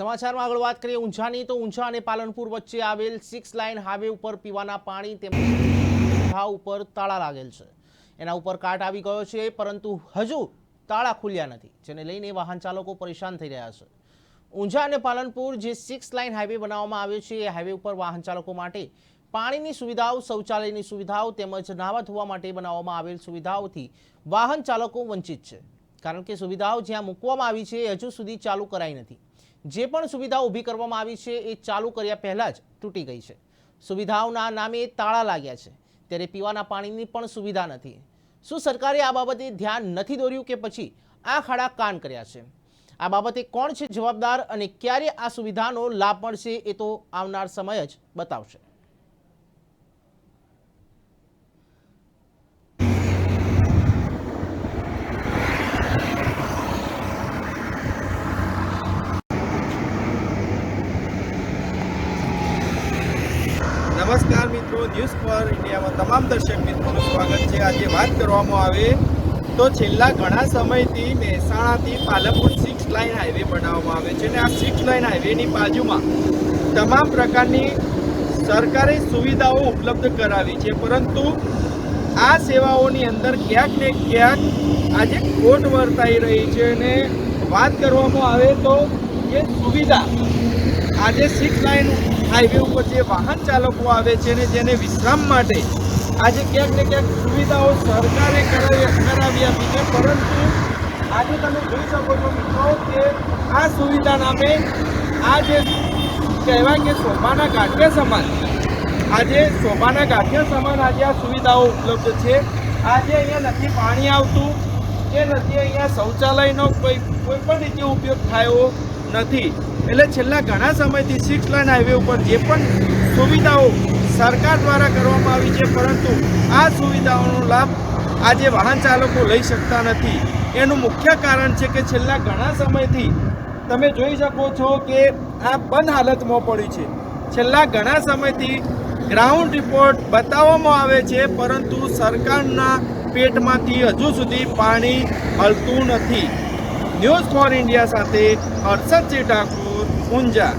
સમાચારમાં આગળ વાત કરીએ ઊંઝાની. તો ઊંઝા અને પાલનપુર વચ્ચે આવેલ સિક્સ લાઇન હાઈવે ઉપર પીવાના પાણી તેમજ ભાવ ઉપર તાળા લાગેલ છે. એના ઉપર કાટ આવી ગયો છે, પરંતુ હજુ તાળા ખુલ્યા નથી, જેને લઈને વાહન ચાલકો પરેશાન થઈ રહ્યા છે. ઊંઝા અને પાલનપુર જે સિક્સ લાઇન હાઈવે બનાવવામાં આવ્યો છે, એ હાઈવે ઉપર વાહન ચાલકો માટે પાણીની સુવિધાઓ, શૌચાલયની સુવિધાઓ તેમજ નાવા ધોવા માટે બનાવવામાં આવેલ સુવિધાઓથી વાહન ચાલકો વંચિત છે. કારણ કે સુવિધાઓ જ્યાં મૂકવામાં આવી છે, એ હજુ સુધી ચાલુ કરાઈ નથી. જે પણ સુવિધા ઊભી કરવામાં આવી છે એ ચાલુ કર્યા પહેલાં જ તૂટી ગઈ છે. સુવિધાઓના નામે તાળા લાગ્યા છે. ત્યારે પીવાના પાણીની પણ સુવિધા નથી. શું સરકારે આ બાબતે ધ્યાન નથી દોર્યું કે પછી આ ખાડા કાન કર્યા છે? આ બાબતે કોણ છે જવાબદાર અને ક્યારે આ સુવિધાનો લાભ મળશે એ તો આવનાર સમય જ બતાવશે. નમસ્કાર મિત્રો ન્યૂઝ પર ઇન્ડિયામાં તમામ દર્શક મિત્રોનું સ્વાગત છે. આજે વાત કરવામાં આવે તો છેલ્લા ઘણા સમયથી મહેસાણાથી પાલનપુર સિક્સ લાઇન હાઈવે બનાવવામાં આવે છે અને આ સિક્સ લાઇન હાઈવેની બાજુમાં તમામ પ્રકારની સરકારે સુવિધાઓ ઉપલબ્ધ કરાવી છે. પરંતુ આ સેવાઓની અંદર ક્યાંક ને ક્યાંક આજે ખોટ વર્તાઈ રહી છે અને વાત કરવામાં આવે તો જે સુવિધા આજે સિક્સ લાઇન હાઈવે ઉપર જે વાહન ચાલકો આવે છે ને જેને વિશ્રામ માટે આજે ક્યાંક ને ક્યાંક સુવિધાઓ સરકારે કરાવી આપી છે. પરંતુ આજે તમે જોઈ શકો છો મિત્રો કે આ સુવિધા નામે આ જે કહેવાય કે શોભાના ગાંઠિયા સમાન આજે શોભાના ગાંઠિયા સમાન આજે આ સુવિધાઓ ઉપલબ્ધ છે. આજે અહીંયા નથી પાણી આવતું, કે નથી અહીંયા શૌચાલયનો કોઈ કોઈ પણ રીતે ઉપયોગ થયો નથી. એટલે છેલ્લા ઘણા સમયથી સિક્સ લાઇન હાઈવે ઉપર જે પણ સુવિધાઓ સરકાર દ્વારા કરવામાં આવી છે, પરંતુ આ સુવિધાઓનો લાભ આજે વાહન ચાલકો લઈ શકતા નથી. એનું મુખ્ય કારણ છે કે છેલ્લા ઘણા સમયથી તમે જોઈ શકો છો કે આ બંધ હાલતમાં પડ્યું છે. છેલ્લા ઘણા સમયથી ગ્રાઉન્ડ રિપોર્ટ બતાવવામાં આવે છે, પરંતુ સરકારના પેટમાંથી હજુ સુધી પાણી હલતું નથી. ન્યૂઝ ફોર ઇન્ડિયા સાથે હર્ષદજી ઠાકુર ઊંઝા.